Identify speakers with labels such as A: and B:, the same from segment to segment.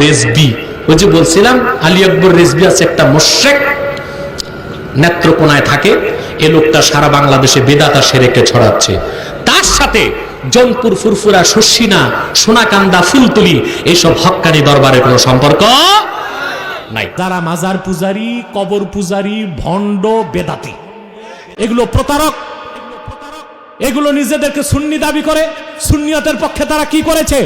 A: রেজবি। ওই যে বলছিলাম, আলী আকবর রেজবি আছে একটা মোশেক, নেত্রকোনায় থাকে। এ লোকটা সারা বাংলাদেশে বেদাতা সেরেকে ছড়াচ্ছে। তার সাথে জনপুর ফুরফুরা শস্যিনা সোনাকান্দা, ফুলতুলি, এইসব হক্কানি দরবারের কোনো সম্পর্ক নাই।
B: তারা মাজার পূজারি, কবর পূজারি, ভণ্ড, বেদাতি, এগুলো প্রতারক। এগুলো নিজেদেরকে সুন্নি দাবি করে। সুন্নিয়তের পক্ষে তারা কি করেছে?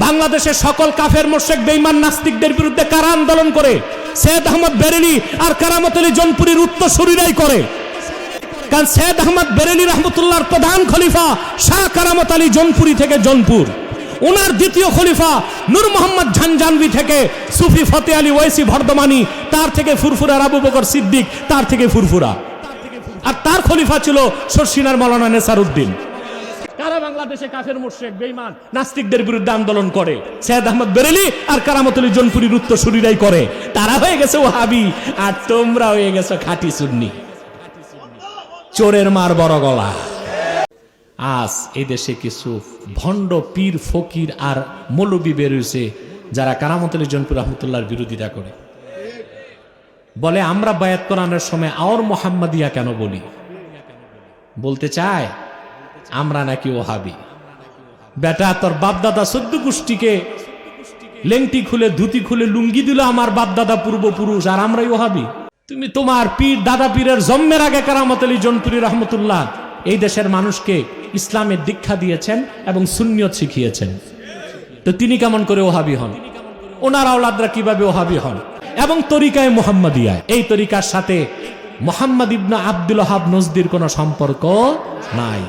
B: বাংলাদেশের সকল কাফের, মোর্শেক বেইমান নাস্তিকদের বিরুদ্ধে কারা আন্দোলন করে? সৈয়দ আহমদ বেরেলি আর কারামত আলী জনপুরীর শরীরাই করে। কারণ সৈয়দ আহমদ বেরেলি রহমতুল্লাহর প্রধান খলিফা শাহ কারামত আলী জনপুরি থেকে জনপুর। ওনার দ্বিতীয় খলিফা নূর মোহাম্মদ ঝানজানবি থেকে সুফি ফতে আলী ওয়েসি ভর্দমানি, তার থেকে ফুরফুরা আবু বকর সিদ্দিক, তার থেকে ফুরফুরা। আর তার খলিফা ছিল শর্ষিনার মৌলানা নেসার উদ্দিন বাংলাদেশে কাফের মোর্শেক বেইমান নাস্তিকদের বিরুদ্ধে আন্দোলন করে। সৈয়দ আহমদ বেরেলি আর কারামত আলী জনপুরির উত্তরসূরিরাই করে। তারা হয়ে গেছে ওহাবি আর তোমরা হয়ে গেছো খাঁটি সুন্নি। চোরের মার বড় গলা। আজ এই দেশে কিছু ভণ্ড পীর, ফকির আর মৌলবি বেরোয়েছে যারা কারামত আলী জনপুর রহমতুল্লাহর বিরোধিতা করে। বলে, আমরা বায়াত কোরআনের সময় আওর মোহাম্মদিয়া কেন বলি? বলতে চায় আমরা নাকি ওহাবি। বেটা, তোর বাপদাদা সদ্য গোষ্ঠীকে লেংটি খুলে, ধুতি খুলে লুঙ্গি দিল আমার বাপদাদা পূর্বপুরুষ, আর আমরাই ওহাবি। তুমি তোমার পীর, দাদা পীরের জন্মের আগে কারামত আলী জনপুরি রহমতুল্লাহ এই দেশের মানুষকে ইসলামের দীক্ষা দিয়েছেন এবং সুন্নিয়ত শিখিয়েছেন। তো তিনি কেমন করে ওহাবি হন? ওনার আওলাদরা কীভাবে ওহাবি হন? এবং তরিকায় মোহাম্মদিয়া এই তরিকার সাথে মোহাম্মদ ইবনা আব্দুল হাব নজদির কোনো সম্পর্ক নাই।